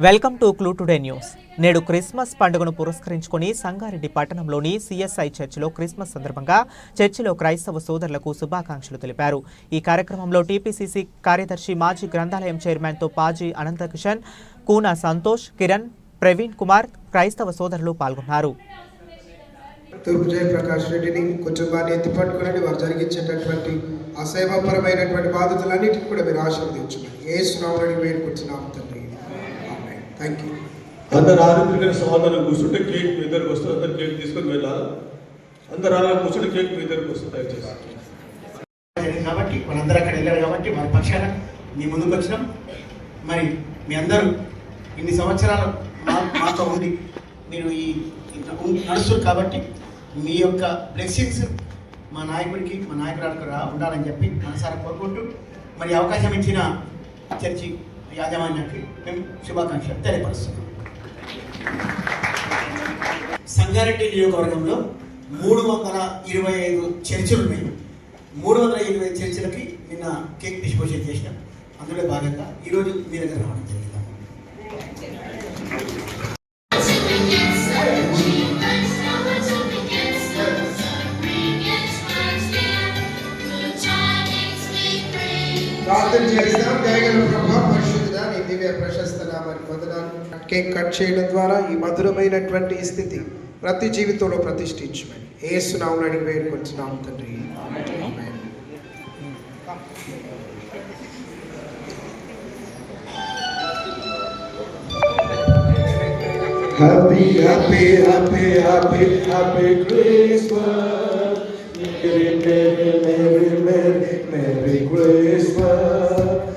Welcome to clue today news. నేడు Christmas పండుగను పురస్కరించుకుని సంగారెడ్డి పట్టణంలోని సిఎస్ఐ చర్చిలో క్రిస్మస్ సందర్భంగా చర్చిలో క్రైస్తవ సోదరులకు శుభాకాంక్షలు తెలిపారు. ఈ కార్యక్రమంలో టీపీసీసీ కార్యదర్శి మాజీ గ్రంథాలయం చైర్మన్తో పాజీ అనంతకిషన్ కూన సంతోష్ కిరణ్ ప్రవీణ్ కుమార్ క్రైస్తవ సోదరులు పాల్గొన్నారు. తూర్పు జయప్రకాష్ రెడ్డిని కొంచెం కుటుంబాన్ని ఎత్తిపట్టుకుని వారు జరిగించేటటువంటి ఆ సేవాపరమైనటువంటి బాధ్యతలన్నిటిని కూడా మీరు ఆశీర్వదించండి. ఏ సునామని వేడుకుంటున్నాం. తండ్రి థ్యాంక్ యూ అందరు ఆరోగ్యమైన సమాధానం కూర్చుంటే కేక్ మీ దగ్గరకు వస్తుంది అందరు కేక్ తీసుకొని వెళ్ళాలి? అందరు ఆరోగ్యం కూర్చుంటే కేక్ మీ దగ్గరకు వస్తుంది దయచేసి కాబట్టి మనందరూ అక్కడ వెళ్ళారు కాబట్టి వారి పక్షాన మీ ముందుకు వచ్చినాం. మరి మీ అందరూ ఇన్ని సంవత్సరాలు మా- మాతో ఉండి మీరు ఈ నడుస్తారు కాబట్టి మీ యొక్క బ్లెస్సింగ్స్ మా నాయకుడికి మా నాయకురాలకు రా ఉండాలని చెప్పి మనసారా కోరుకుంటూ మరి అవకాశం ఇచ్చిన చర్చి యాజమాన్యానికి మేము శుభాకాంక్షలు తెలియపరుస్తున్నాం. సంగారెడ్డి నియోజకవర్గంలో మూడు వందల ఇరవై ఐదు చర్చిలు ఉన్నాయి. మూడు వందల ఇరవై చర్చిలకి నిన్న కేక్ డిస్పోజల్ చేసినాం అందులో భాగంగా ఈరోజు మీ దగ్గర రావడం జరిగింది. ప్రార్థన చేస్తాం. దయగల ప్రభా దివ్య ప్రశస్త నామాన్ని వందనాలు కేక్ కట్ చేయడం ద్వారా ఈ మధురమైనటువంటి స్థితి ప్రతి జీవితంలో ప్రతిష్ఠించమని ఏ సునామని అడిగి వేడుకుంటున్నాం తండ్రి Happy, happy, happy, happy, happy Christmas. Merry, merry, merry, merry, merry Christmas.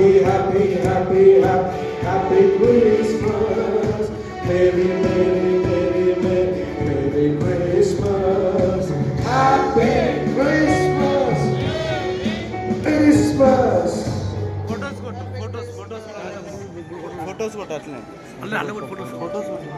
Happy, happy, happy, happy, happy Christmas. Merry, merry, merry, merry, merry Christmas. Happy Christmas. Christmas. Photos కొట్టు అట్లనే అల్లే అల్ల కొట్టు ఫొటోస్ ఫొటోస్ కొట్టు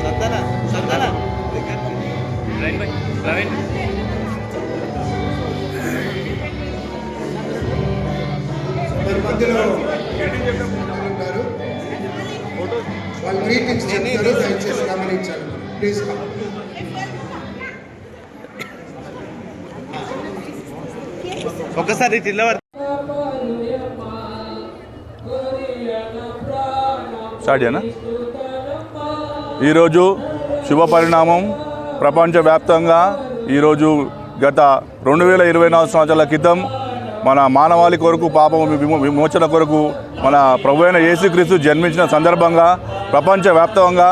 సర్దానా సర్దానా ప్రవీణ్ మధ్యలో ఉన్నారు వాళ్ళు గ్రీటింగ్స్ చెప్తారు దయచేసి గమనించాలి. ప్లీజ్ ఒకసారి ఇట్లా స్టార్ట్ చేయనా ఈరోజు శుభ పరిణామం ప్రపంచవ్యాప్తంగా ఈరోజు గత రెండు వేల ఇరవై నాలుగు సంవత్సరాల క్రితం మన మానవాళి కొరకు పాపం విమోచన కొరకు మన ప్రభు అయిన యేసుక్రీస్తు జన్మించిన సందర్భంగా ప్రపంచవ్యాప్తంగా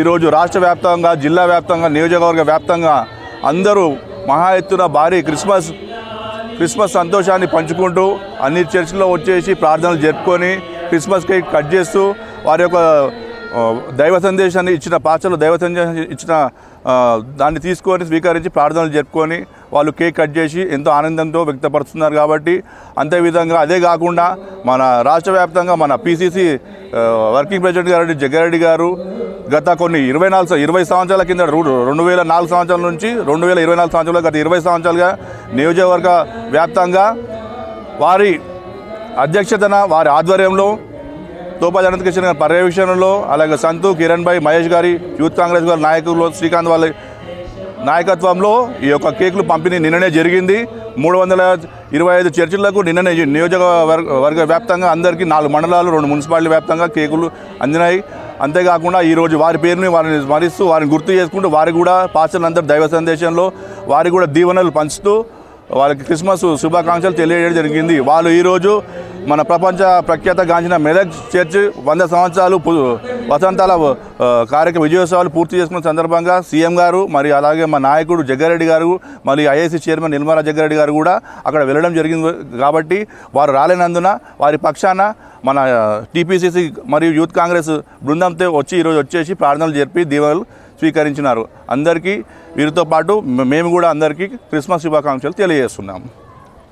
ఈరోజు రాష్ట్ర వ్యాప్తంగా జిల్లా వ్యాప్తంగా నియోజకవర్గ వ్యాప్తంగా అందరూ మహా ఎత్తున భారీ క్రిస్మస్ క్రిస్మస్ సంతోషాన్ని పంచుకుంటూ అన్ని చర్చిలో వచ్చేసి ప్రార్థనలు జరుపుకొని క్రిస్మస్ కేక్ కట్ చేస్తూ వారి యొక్క దైవ సందేశాన్ని ఇచ్చిన పాత్రలు దైవ సందేశాన్ని ఇచ్చిన దాన్ని తీసుకొని స్వీకరించి ప్రార్థనలు జరుపుకొని వాళ్ళు కేక్ కట్ చేసి ఎంతో ఆనందంతో వ్యక్తపరుస్తున్నారు కాబట్టి అంతే విధంగా అదే కాకుండా మన రాష్ట్ర వ్యాప్తంగా మన పిసిసి వర్కింగ్ ప్రెసిడెంట్ గారు జగ్గారెడ్డి గారు గత కొన్ని ఇరవై నాలుగు ఇరవై సంవత్సరాల కింద రెండు వేల నాలుగు సంవత్సరాల నుంచి రెండు వేల ఇరవై నాలుగు సంవత్సరాలు గత ఇరవై సంవత్సరాలుగా నియోజకవర్గ వ్యాప్తంగా వారి అధ్యక్షతన వారి ఆధ్వర్యంలో తోపాజీ అనంత గారి పర్యవేక్షణలో అలాగే సంతు కిరణ్ భాయ్ మహేష్ గారి యూత్ కాంగ్రెస్ గారి నాయకులు శ్రీకాంత్ వాళ్ళ నాయకత్వంలో ఈ యొక్క కేకులు పంపిణీ నిన్ననే జరిగింది. మూడు వందల ఇరవై ఐదు చర్చిలకు నిన్ననే నియోజకవర్గ వర్గ వ్యాప్తంగా అందరికీ నాలుగు మండలాలు రెండు మున్సిపాలిటీ వ్యాప్తంగా కేకులు అందినాయి. అంతేకాకుండా ఈరోజు వారి పేరుని వారిని స్మరిస్తూ వారిని గుర్తు చేసుకుంటూ వారికి కూడా పాస్టర్లందరూ దైవ సందేశంలో వారికి కూడా దీవెనలు పంచుతూ వాళ్ళకి క్రిస్మస్ శుభాకాంక్షలు తెలియజేయడం జరిగింది. వాళ్ళు ఈరోజు మన ప్రపంచ ప్రఖ్యాత గాంచిన మెదక్ చర్చ్ వంద సంవత్సరాలు వసంతాల కార్యక్రమ విజయోత్సవాలు పూర్తి చేసుకున్న సందర్భంగా సీఎం గారు మరి అలాగే మా నాయకుడు జగ్గారెడ్డి గారు మరి ఐఏసీ చైర్మన్ నిర్మలా జగ్గారెడ్డి గారు కూడా అక్కడ వెళ్ళడం జరిగింది. కాబట్టి వారు రాలేనందున వారి పక్షాన మన టీపీసీసీ మరియు యూత్ కాంగ్రెస్ బృందంతో వచ్చి ఈరోజు వచ్చేసి ప్రార్థనలు జరిపి దీవెనలు స్వీకరించినారు. అందరికీ వీరితో పాటు మేము కూడా అందరికీ క్రిస్మస్ శుభాకాంక్షలు తెలియజేస్తున్నాము.